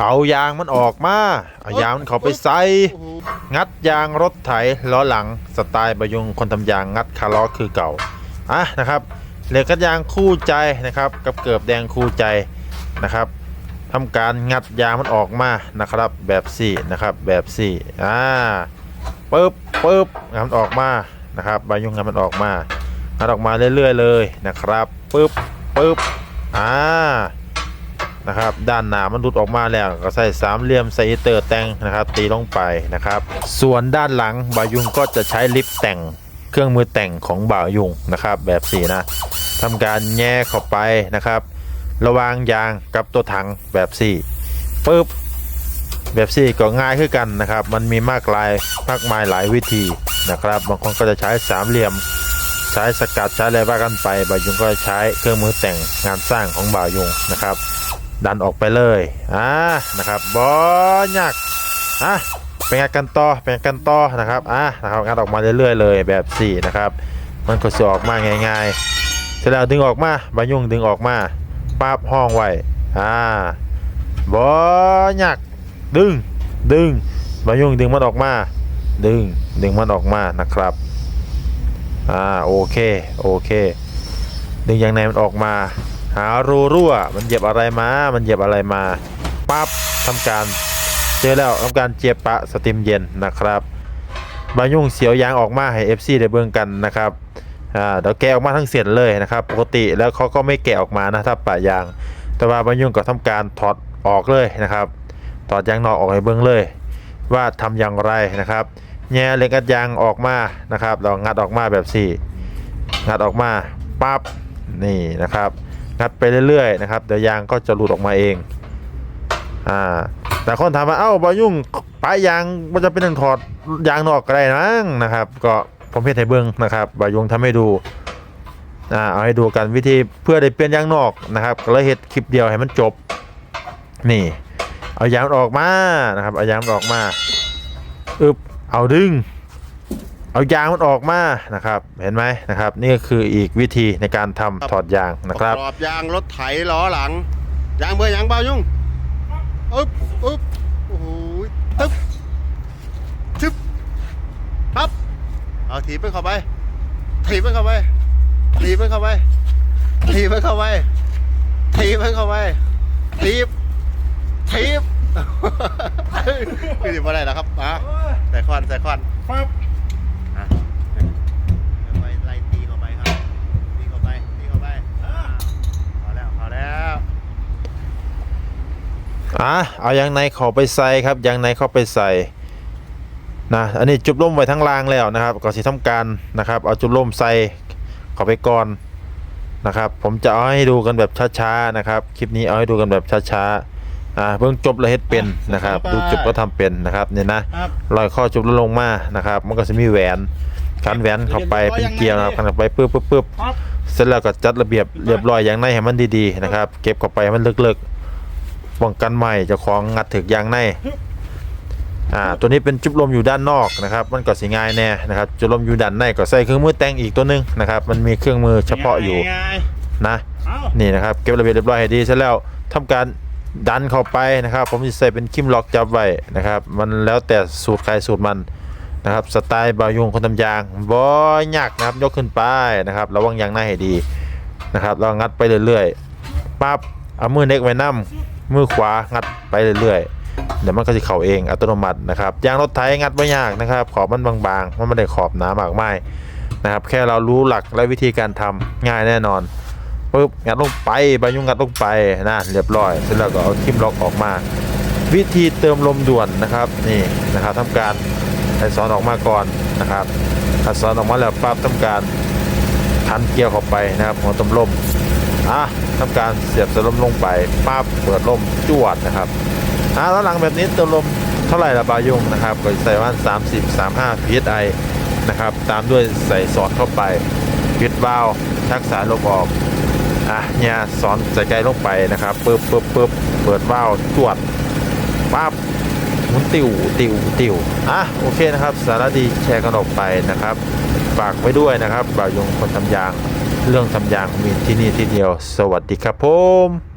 เอายางมันออกมาเอายางมันเขาไปใส่งัดยางรถไถล้อหลังสไตล์ประยุงคนทำยางงัดคาร์ล้อคือเก่าอะนะครับเหล็กกัดยางคู่ใจนะครับ กับเกือบแดงคู่ใจนะครับทำการงัดยางมันออกมานะครับแบบสี่นะครับแบบสี่อ่าปึ๊บปึ๊บงัดมันออกมานะครับบยุงงัดมันออกมางัดออกมาเรื่อยๆเลยนะครับปึ๊บปึ๊บอ่า นะครับด้านหน้ามันหลุดออกมาแล้วก็ใส่สามเหลี่ยมใส่เตอร์แต่งนะครับ ตีลงไปนะครับ ส่วนด้านหลังบายุงก็จะใช้ลิฟต์แต่งเครื่องมือแต่งของบ่ายุงนะครับ แบบสีนะทำการแง่เข้าไปนะครับ ระวางยางกับตัวถังแบบสี่ปึ๊บแบบสี่ก็ง่ายขึ้นกันนะครับ มันมีมากลายมากมายหลายวิธีนะครับ บางคนก็จะใช้สามเหลี่ยม ใช้สกัดใช้อะไรว่ากันไปบ่ายุงก็ใช้เครื่องมือแต่งงานสร้างของบ่ายุงนะครับ ดันออกไปเลยอ่านะครับบอหยักอะเป็นไงกันต่อเป็นไงกันต่อนะครับอะนะครับงานออกมาเรื่อยๆเลยแบบ4นะครับมันก็จะออกมาง่ายๆเสร็จแล้วดึงออกมาบายุ่งดึงออกมาปั๊บห้องไว้อ่าบอหยักดึงดึงบายุ่งดึงมันออกมา ดึงดึงมันออกมานะครับอ่าโอเคโอเคดึงยางในมันออกมา หารูรั่ว มันเหยียบอะไรมา มันเหยียบอะไรมาปั๊บทำการเจอแล้วทำการเจียบปะสติมเย็นนะครับบายุ่งเสียวยางออกมาให้ FC ได้เบิ่งกันนะครับอ่าเดี๋ยวแกะออกมาทั้งเสียนเลยนะครับ ปกติแล้วเขาก็ไม่แกะออกมานะถ้าปะยาง แต่ว่าบายุ่งก็ทำการถอดออกเลยนะครับถอดยางนอกออกให้เบิ่งเลย ว่าทำอย่างไรนะครับแง่เล็กัดยางออกมานะครับเรางัดออกมาแบบสี่งัดออกมาปั๊บนี่นะครับ งัดไปเรื่อยๆนะครับเดี๋ยวยางก็จะหลุดออกมาเองอ่าแต่คนถามว่าเอ้าบายุ่งปลายยางมันจะเป็นอันถอดยางนอกก็ได้มั้งนะครับ ก็ผมเพียรให้เบิ้งนะครับบายุงทำให้ดูอ่าเอาให้ดูกันวิธีเพื่อได้เปลี่ยนยางนอกนะครับก็เลยเฮ็ดคลิปเดียวให้มันจบนี่ เอายางออกมานะครับเอายางออกมาอึบเอาดึง เอายางมันออกมานะครับเห็นไหมนะครับ นี่ก็คืออีกวิธีในการทำถอดยางนะครับประกอบยางรถไถล้อหลังยางเบอร์ยางเบายุ่งอึ๊บอึ๊บโอ้โหตึ๊บชึบปั๊บเอาถีบมันเข้าไปถีบมันเข้าไปถีบมันเข้าไปถีบมันเข้าไปถีบมันเข้าไปถีบถีบคือถีบอะไรนะครับอะใส่ควันใส่ควันปั๊บ อะไล่ไล่ตีเข้าไปครับตีเข้าไปตีเข้าไปอ่าพอแล้วพอแล้ว อะเอายางในเข้าไปใส่ครับยางในเข้าไปใส่นะอันนี้จุบล่มไว้ทั้งรางแล้วนะครับก่อนสิทำการนะครับเอาจุบล่มใส่เข้าไปก่อนนะครับผมจะเอาให้ดูกันแบบช้าๆนะครับคลิปนี้เอาให้ดูกันแบบช้าๆอ่าเบิ่งจบแล้วเฮ็ดเป็นนะครับดูจบก็ทำเป็นนะครับเนี่ยนะครับลอยข้อจุบแล้วลงมานะครับมันก็จะมีแหวนคันแหวนเข้าไปเป็นเกลียวนะครับคันเข้าไปปึ๊บปึ๊บปึ๊บปั๊บเสร็จแล้วก็จัดระเบียบเรียบร้อยอย่างในให้มันดีๆนะครับ เก็บเข้าไปให้มันลึกๆ ป้องกันไม่เจะของงัดถึกยางในอ่าตัวนี้เป็นจุบลมอยู่ด้านนอกนะครับ มันก็สิง่ายแน่นะครับจุบลมอยู่ด้านในก็ใส่เครื่องมือแต่งอีกตัวหนึงนะครับ มันมีเครื่องมือเฉพาะอยู่ไงนะเอ้านี่นะครับเก็บระเบียบเรียบร้อยให้ดีเสร็จแล้วทำการดันเข้าไปนะครับ ผมจะใส่เป็นคิมล็อกจับไว้นะครับ มันแล้วแต่สูตรใครสูตรมันนะครับสไตล์บายุงคนทำยางบ่ยากนะครับยกขึ้นไปนะครับระวังยางหน้าให้ดีนะครับเรางัดไปเรื่อยๆปั๊บเอามือเน็กไว้นํ มือขวางัดไปเรื่อยๆเดี๋ยวมันก็จะเข่าเองอัตโนมัตินะครับยางรถไถงัดไม่ยากนะครับ ขอบมันบางๆมันไม่ได้ขอบหนามากไมายนะครับ แค่เรารู้หลักและวิธีการทำง่ายแน่นอนปึ๊บงัดลงไปใบยุงงัดลงไปนะเรียบร้อยเสร็จแล้วก็เอาทิมล็อกออกมา วิธีเติมลมด่วนนะครับนี่นะครับทำการไอซอนออกมาก่อนนะครับถ้าซอนออกมาแล้วปั๊บทำการทันเกียร์เข้าไปนะครับหัวตมลม อะทำการเสียบสลมลงไปปั๊บเปิดลมจวดนะครับอะแล้วหลังแบบนี้ติมลมเท่าไหร่ละบายุงนะครับก็ใส่ว่า30 35 psi นะครับ ตามด้วยใส่ซอสเข้าไปปิดวาล์วชักสายลมออกอะเนี่ยสอนใส่ใจลงไปนะครับปึ๊บปึ๊บปึ๊บเปิดวาล์วจวดปั๊บหมุนติวติวติวอะโอเคนะครับ สาระดีแชร์กันออกไปนะครับ ฝากไว้ด้วยนะครับบ่าวยงคนทำยาง เรื่องทำยางมีที่นี่ที่เดียว สวัสดีครับผม